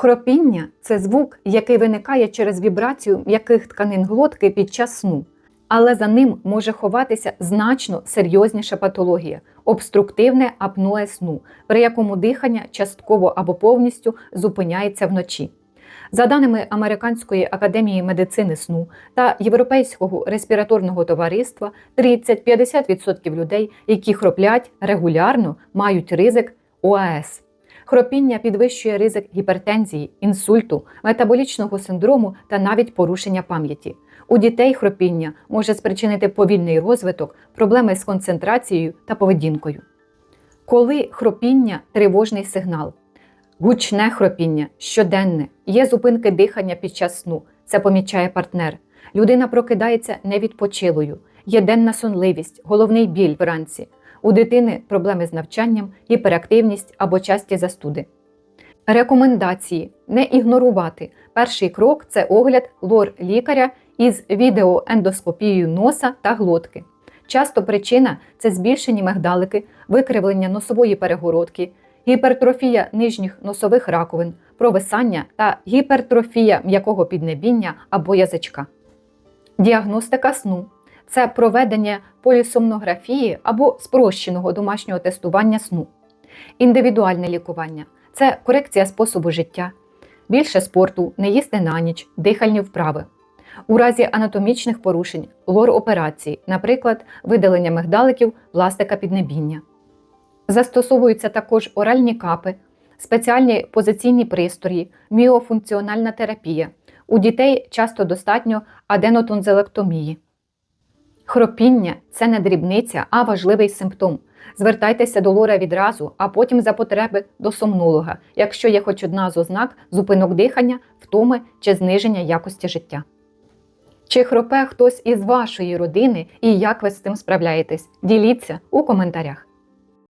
Хропіння це звук, який виникає через вібрацію м'яких тканин глотки під час сну. Але за ним може ховатися значно серйозніша патологія обструктивне апноe сну, при якому дихання частково або повністю зупиняється вночі. За даними Американської академії медицини сну та Європейського респіраторного товариства, 30-50% людей, які хроплять регулярно, мають ризик ОАС. Хропіння підвищує ризик гіпертензії, інсульту, метаболічного синдрому та навіть порушення пам'яті. У дітей хропіння може спричинити повільний розвиток, проблеми з концентрацією та поведінкою. Коли хропіння тривожний сигнал, гучне хропіння, щоденне, є зупинки дихання під час сну, це помічає партнер. Людина прокидається невідпочилою, є денна сонливість, головний біль вранці. У дитини проблеми з навчанням, гіперактивність або часті застуди. Рекомендації не ігнорувати. Перший крок це огляд лор-лікаря із відеоендоскопією носа та глотки. Часто причина це збільшені мигдалики, викривлення носової перегородки, гіпертрофія нижніх носових раковин, провисання та гіпертрофія м'якого піднебіння або язичка. Діагностика сну це проведення полісомнографії або спрощеного домашнього тестування сну. Індивідуальне лікування це корекція способу життя, більше спорту, не їсти на ніч, дихальні вправи. У разі анатомічних порушень лор-операції, наприклад, видалення мигдаликів, пластика піднебіння. Застосовуються також оральні капи, спеціальні позиційні пристрої, міофункціональна терапія. У дітей часто достатньо аденотонзелектомії. Хропіння це не дрібниця, а важливий симптом. Звертайтеся до лора відразу, а потім за потреби до сомнолога, якщо є хоч одна з ознак зупинок дихання, втоми чи зниження якості життя. Чи хропе хтось із вашої родини і як ви з цим справляєтесь? Діліться у коментарях.